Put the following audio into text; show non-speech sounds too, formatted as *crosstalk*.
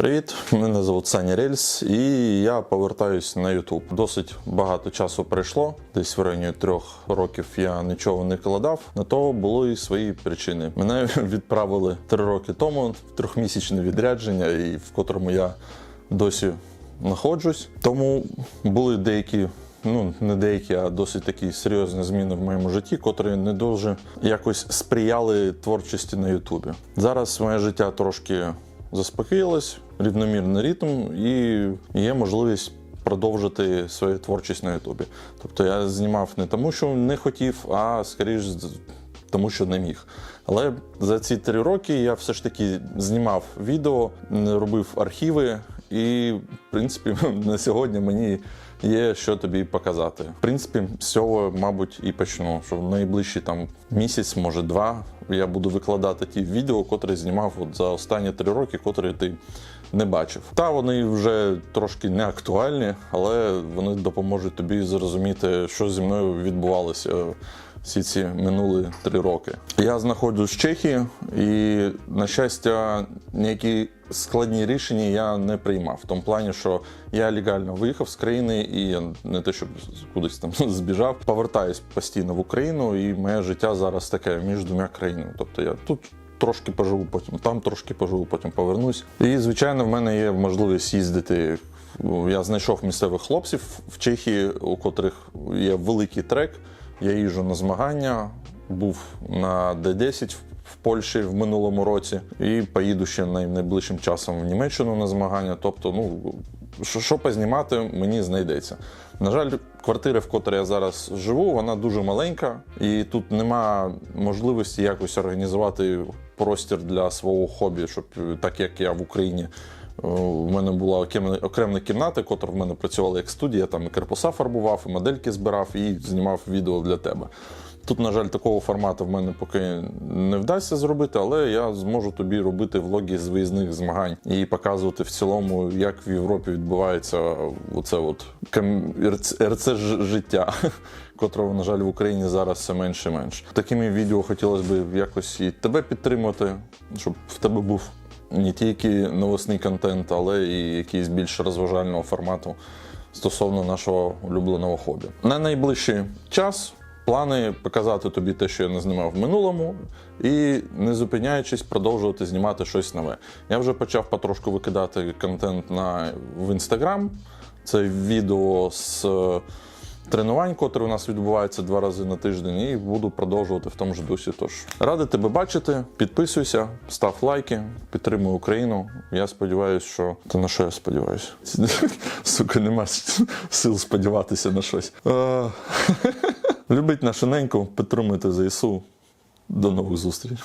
Привіт, мене звуть Саня Рельс, і я повертаюсь на YouTube. Досить багато часу пройшло. Десь в районі трьох років я нічого не кладав. На то були і свої причини. Мене *laughs* відправили три роки тому в трьохмісячне відрядження, і в котрому я досі знаходжусь. Тому були деякі. Ну, не деякі, а досить такі серйозні зміни в моєму житті, котрі не дуже якось сприяли творчості на Ютубі. Зараз моє життя трошки заспокоїлось, рівномірний ритм, і є можливість продовжити свою творчість на Ютубі. Тобто я знімав не тому, що не хотів, а скоріш тому, що не міг. Але за ці три роки я все ж таки знімав відео, робив архіви, і, в принципі, *laughs* на сьогодні мені є що тобі показати. В принципі, з цього, мабуть, і почну. Що в найближчий там місяць, може два, я буду викладати ті відео, котрі знімав от за останні три роки, котрі ти не бачив. Та вони вже трошки не актуальні, але вони допоможуть тобі зрозуміти, що зі мною відбувалося всі ці минулі три роки. Я знаходжусь в Чехії, і на щастя, ніякі складні рішення я не приймав. В тому плані, що я легально виїхав з країни, і не те, щоб кудись там *laughs* збіжав, повертаюсь постійно в Україну, і моє життя зараз таке між двома країнами. Тобто я тут. Трошки поживу, потім там трошки поживу, потім повернусь. І звичайно, в мене є можливість їздити. Я знайшов місцевих хлопців в Чехії, у котрих є великий трек. Я їжджу на змагання, був на Д10 в Польщі в минулому році, і поїду ще найближчим часом в Німеччину на змагання. Тобто, ну що, познімати, мені знайдеться. На жаль, квартира, в котрій я зараз живу, вона дуже маленька, і тут нема можливості якось організувати простір для свого хобі, щоб так як я в Україні. У мене була окремна кімната, котра в мене працювала як студія, там і корпуса фарбував, і модельки збирав, і знімав відео для тебе. Тут, на жаль, такого формату в мене поки не вдасться зробити, але я зможу тобі робити влоги з виїзних змагань і показувати в цілому, як в Європі відбувається оце от РЦ життя, *laughs* котрого, на жаль, в Україні зараз все менше і менше. Такими відео хотілося б якось і тебе підтримати, щоб в тебе був не тільки новосний контент, але і якийсь більш розважального формату стосовно нашого улюбленого хобі. На найближчий час плани показати тобі те, що я не знімав в минулому, і не зупиняючись, продовжувати знімати щось нове. Я вже почав потрошку викидати контент на в інстаграм. Це відео з тренувань, котрі у нас відбуваються два рази на тиждень, і буду продовжувати в тому ж дусі. Тож радий тебе бачити. Підписуйся, став лайки, підтримуй Україну. Я сподіваюся, що та на що я сподіваюся? *laughs* Сука, нема сил сподіватися на щось. Е, *laughs* Любіть нашу неньку, підтримуйте ЗСУ. До нових зустрічей.